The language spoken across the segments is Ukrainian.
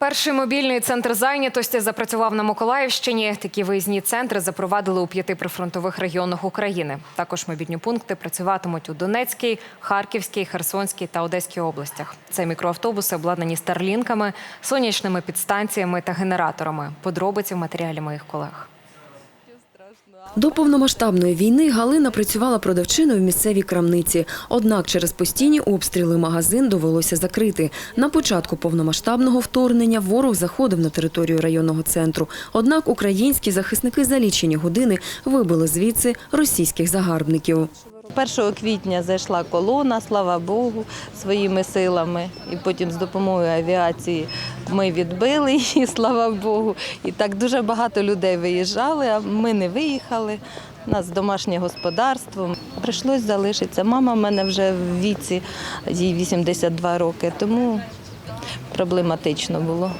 Перший мобільний центр зайнятості запрацював на Миколаївщині. Такі виїзні центри запровадили у п'яти прифронтових регіонах України. Також мобільні пункти працюватимуть у Донецькій, Харківській, Херсонській та Одеській областях. Це мікроавтобуси обладнані старлінками, сонячними підстанціями та генераторами. Подробиці в матеріалі моїх колег. До повномасштабної війни Галина працювала продавчиною в місцевій крамниці. Однак через постійні обстріли магазин довелося закрити. На початку повномасштабного вторгнення ворог заходив на територію районного центру. Однак українські захисники за лічені години вибили звідси російських загарбників. 1 квітня зайшла колона, слава Богу, своїми силами. І потім з допомогою авіації ми відбили її, слава Богу. І так дуже багато людей виїжджали, а ми не виїхали. У нас домашнє господарство. Прийшлось залишитися. Мама в мене вже в віці, їй 82 роки, тому проблематично було.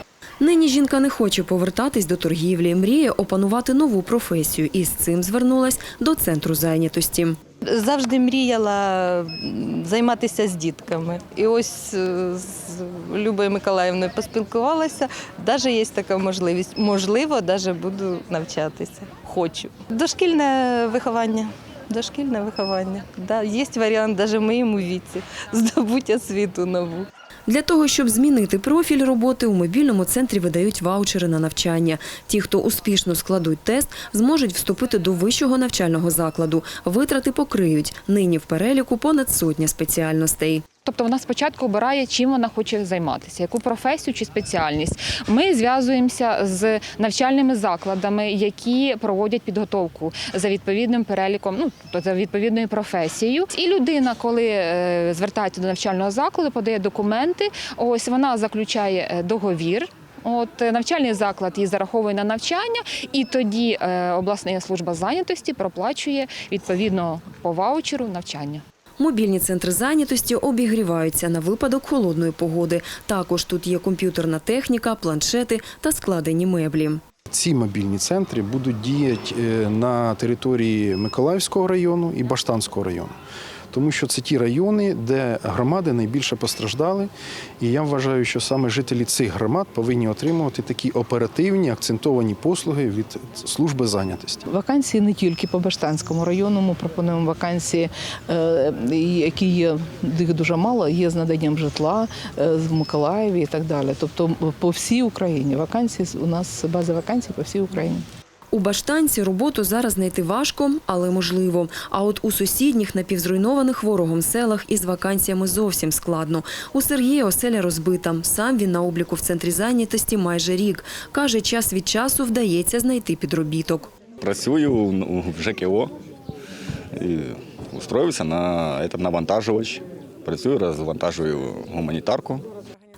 Нині жінка не хоче повертатись до торгівлі, мріє опанувати нову професію і з цим звернулась до центру зайнятості. Завжди мріяла займатися з дітками. І ось е, з Любою Миколаївною поспілкувалася. Навіть є така можливість. Можливо, навіть буду навчатися. Хочу. Дошкільне виховання. Дошкільне виховання. Да, є варіант навіть в моєму віці здобуття світу нову. Для того, щоб змінити профіль роботи, у мобільному центрі видають ваучери на навчання. Ті, хто успішно складуть тест, зможуть вступити до вищого навчального закладу. Витрати покриють. Нині в переліку понад сотня спеціальностей. Тобто вона спочатку обирає, чим вона хоче займатися, яку професію чи спеціальність. Ми зв'язуємося з навчальними закладами, які проводять підготовку за відповідним переліком, ну тобто за відповідною професією. І людина, коли е, звертається до навчального закладу, подає документи. Ось вона заключає е, договір. От е, навчальний заклад її зараховує на навчання, і тоді обласна служба зайнятості проплачує відповідно по ваучеру навчання. Мобільні центри зайнятості обігріваються на випадок холодної погоди. Також тут є комп'ютерна техніка, планшети та складені меблі. Ці мобільні центри будуть діяти е, на території Миколаївського району і Баштанського району. Тому що це ті райони, де громади найбільше постраждали. І я вважаю, що саме жителі цих громад повинні отримувати такі оперативні акцентовані послуги від служби зайнятості. Вакансії не тільки по Баштанському району. Ми пропонуємо вакансії, е, які є їх дуже мало, є з наданням житла е, в Миколаєві і так далі. Тобто по всій Україні вакансії у нас база вакансій по всій Україні. У Баштанці роботу зараз знайти важко, але можливо. А от у сусідніх напівзруйнованих ворогом селах із вакансіями зовсім складно. У Сергія оселя розбита. Сам він на обліку в центрі зайнятості майже рік. Каже, час від часу вдається знайти підробіток. Працюю ну, в ЖКО, і устроївся на навантажувач. Працюю, розвантажую гуманітарку.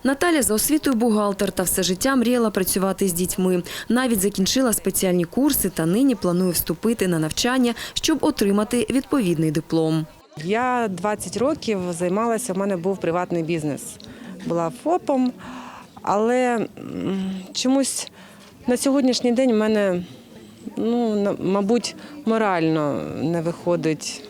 Наталя за освітою бухгалтер та все життя мріяла працювати з дітьми. Навіть закінчила спеціальні курси та нині планує вступити на навчання, щоб отримати відповідний диплом. Я 20 років займалася, у мене був приватний бізнес. Була ФОПом, але чомусь на сьогоднішній день в мене, ну, мабуть, морально не виходить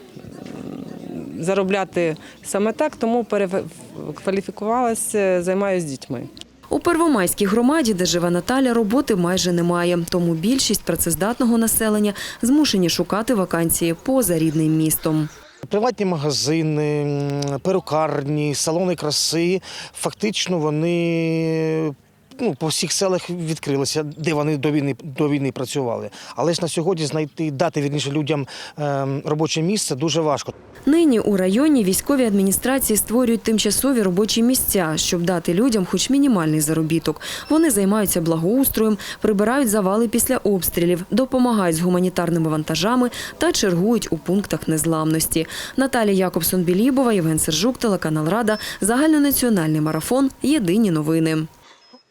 заробляти саме так, тому перекваліфікувалася, займаюся дітьми. У Первомайській громаді, де живе Наталя, роботи майже немає. Тому більшість працездатного населення змушені шукати вакансії поза рідним містом. Приватні магазини, перукарні, салони краси. Фактично вони ну, по всіх селах відкрилися, де вони до війни, до війни працювали. Але ж на сьогодні знайти, дати вірніше людям ем, робоче місце дуже важко. Нині у районі військові адміністрації створюють тимчасові робочі місця, щоб дати людям хоч мінімальний заробіток. Вони займаються благоустроєм, прибирають завали після обстрілів, допомагають з гуманітарними вантажами та чергують у пунктах незламності. Наталія Якобсон-Білібова, Євген Сержук, телеканал Рада, загальнонаціональний марафон. Єдині новини.